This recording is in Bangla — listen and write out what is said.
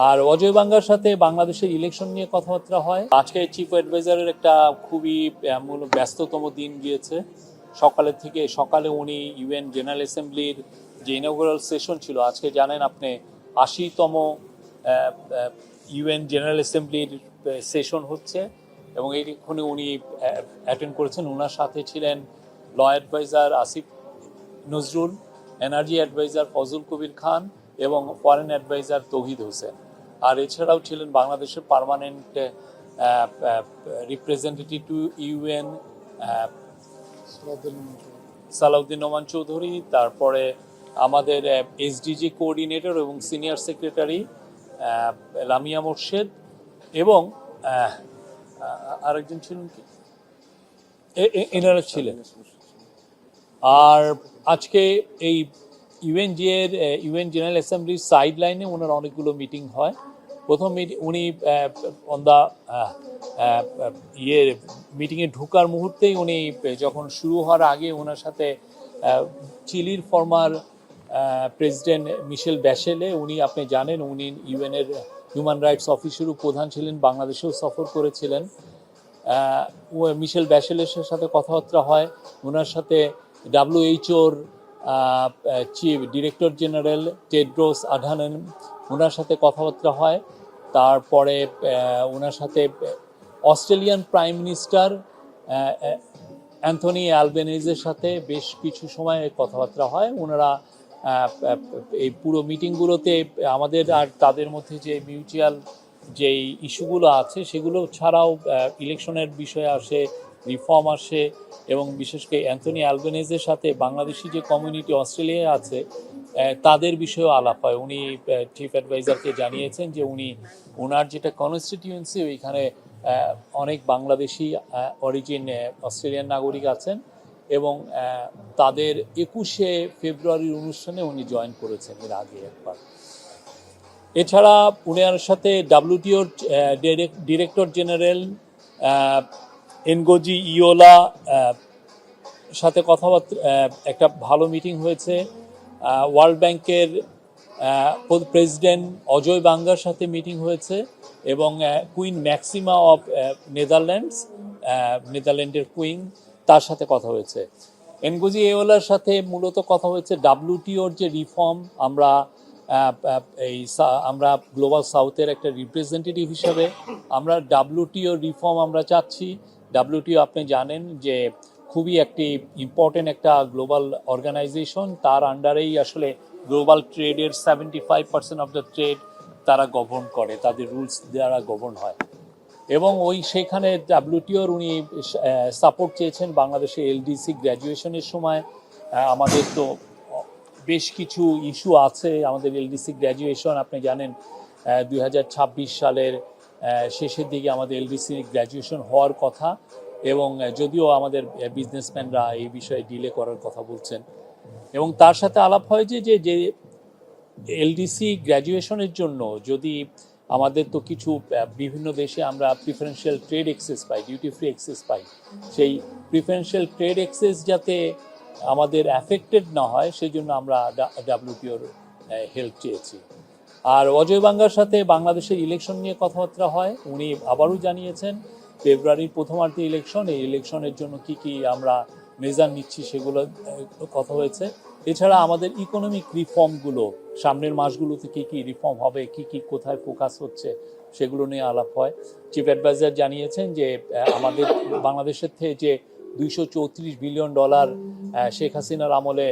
আর অজয় বাঙ্গার সাথে বাংলাদেশের ইলেকশন নিয়ে কথাবার্তা হয়। আজকে চিফ অ্যাডভাইজারের একটা খুবই ব্যস্ততম দিন গিয়েছে। সকালের থেকে, সকালে উনি ইউএন জেনারেল অ্যাসেম্বলির যে ইনগুরাল সেশন ছিল, আজকে জানেন আপনি, আশিতম ইউএন জেনারেল অ্যাসেম্বলির সেশন হচ্ছে। এবং এইখানে উনি অ্যাটেন্ড করেছেন। ওনার সাথে ছিলেন law adviser Asif Nazrul energy adviser Fazle Kabir Khan এবং ফরেন অ্যাডভাইজার তৌহিদ হোসেন। আর এছাড়াও ছিলেন বাংলাদেশের permanent representative to UN Salahuddin Noman Chowdhury, তারপরে আমাদের এসডিজি কোঅর্ডিনেটর এবং সিনিয়র সেক্রেটারি লামিয়া মোর্শেদ এবং আরেকজন ছিলেন কি? এনারা ছিলেন। আর আজকে এই ইউএনজি এর ইউএন জেনারেল অ্যাসেম্বলির সাইড লাইনে ওনার অনেকগুলো মিটিং হয়। প্রথম উনি অন দ্য ইয়ে মিটিংয়ে ঢোকার মুহূর্তেই উনি যখন শুরু হওয়ার আগে ওনার সাথে চিলির ফর্মার প্রেসিডেন্ট মিশেল ব্যাশেলে উনি, আপনি জানেন, উনি ইউএনের হিউম্যান রাইটস অফিসেরও প্রধান ছিলেন, বাংলাদেশেও সফর করেছিলেন। মিশেল ব্যাশেলের সাথে কথাবার্তা হয় ওনার সাথে ডাব্লিউএইচওর chief director general Tedros Adhanom ওনার সাথে কথাবার্তা হয়। তারপরে ওনার সাথে অস্ট্রেলিয়ান প্রাইম মিনিস্টার অ্যান্থনি অ্যালবেনিজের সাথে বেশ কিছু সময় কথাবার্তা হয়। ওনারা এই পুরো মিটিংগুলোতে আমাদের আর তাদের মধ্যে যে মিউচুয়াল যেই ইস্যুগুলো আছে, সেগুলো ছাড়াও ইলেকশনের বিষয়ে আসে রিফর্ম আসে এবং বিশেষ করে অ্যান্থনি অ্যালবেনেজের সাথে বাংলাদেশি যে কমিউনিটি অস্ট্রেলিয়ায় আছে তাদের বিষয়েও আলাপ হয়। উনি চিফ অ্যাডভাইজারকে জানিয়েছেন যে উনি ওনার যেটা কনস্টিটিউয়েন্সি ওইখানে অনেক বাংলাদেশি অরিজিন অস্ট্রেলিয়ান নাগরিক আছেন এবং তাদের একুশে ফেব্রুয়ারির অনুষ্ঠানে উনি জয়েন করেছেন এর আগে একবার। এছাড়া উনার সাথে ডাব্লিউটিওর ডিরেক্টর জেনারেল এনগোজি ইওলা সাথে কথাবার্তা একটা ভালো মিটিং হয়েছে। ওয়ার্ল্ড ব্যাংকের প্রেসিডেন্ট অজয় বাঙ্গার সাথে মিটিং হয়েছে এবং কুইন ম্যাক্সিমা অফ নেদারল্যান্ডস নেদারল্যান্ডের কুইন তার সাথে কথা হয়েছে। এনগোজি এওলার সাথে মূলত কথা হয়েছে ডাব্লিউটিওর যে রিফর্ম আমরা এই আমরা গ্লোবাল সাউথের একটা রিপ্রেজেন্টেটিভ হিসাবে আমরা ডাব্লিউটিও রিফর্ম আমরা চাচ্ছি। ডাব্লিউটিও আপনি জানেন যে খুবই একটি ইম্পর্টেন্ট একটা গ্লোবাল অর্গানাইজেশন তার আন্ডারেই আসলে global ট্রেডের seventy five percent of the trade তারা গভর্ন করে, তাদের রুলস দ্বারা গভর্ন হয়। এবং ওই সেখানে ডাব্লিউটিওর উনি সাপোর্ট চেয়েছেন বাংলাদেশে এলডিসি গ্র্যাজুয়েশনের সময়। আমাদের তো বেশ কিছু ইস্যু আছে আমাদের এলডিসি গ্র্যাজুয়েশন আপনি জানেন দুই হাজার ছাব্বিশ সালের শেষের দিকে আমাদের এলডিসি গ্র্যাজুয়েশন হওয়ার কথা এবং যদিও আমাদের বিজনেসম্যানরা এই বিষয়ে ডিলে করার কথা বলছেন। এবং তার সাথে আলাপ হয় যে যে এলডিসি গ্র্যাজুয়েশনের জন্য যদি আমাদের তো কিছু বিভিন্ন দেশে আমরা প্রিফারেন্সিয়াল ট্রেড এক্সেস পাই ডিউটি ফ্রি এক্সেস পাই, সেই প্রিফারেন্সিয়াল ট্রেড এক্সেস যাতে আমাদের অ্যাফেক্টেড না হয় সেই জন্য আমরা ডাব্লিউটিওর হেল্প চেয়েছি। আর অজয় বাঙ্গার সাথে বাংলাদেশের ইলেকশন নিয়ে কথাবার্তা হয়, উনি আবারও জানিয়েছেন, ফেব্রুয়ারির প্রথমার্ধে ইলেকশন এই ইলেকশনের জন্য কি কি আমরা মেজার নিচ্ছি সেগুলো কথা হয়েছে। এছাড়া আমাদের ইকোনমিক রিফর্মগুলো সামনের মাসগুলোতে কি কি রিফর্ম হবে, কি কি কোথায় ফোকাস হচ্ছে, সেগুলো নিয়ে আলাপ হয়। চিফ অ্যাডভাইজার জানিয়েছেন যে আমাদের বাংলাদেশের থেকে যে দুইশো চৌত্রিশ বিলিয়ন ডলার শেখ হাসিনার আমলে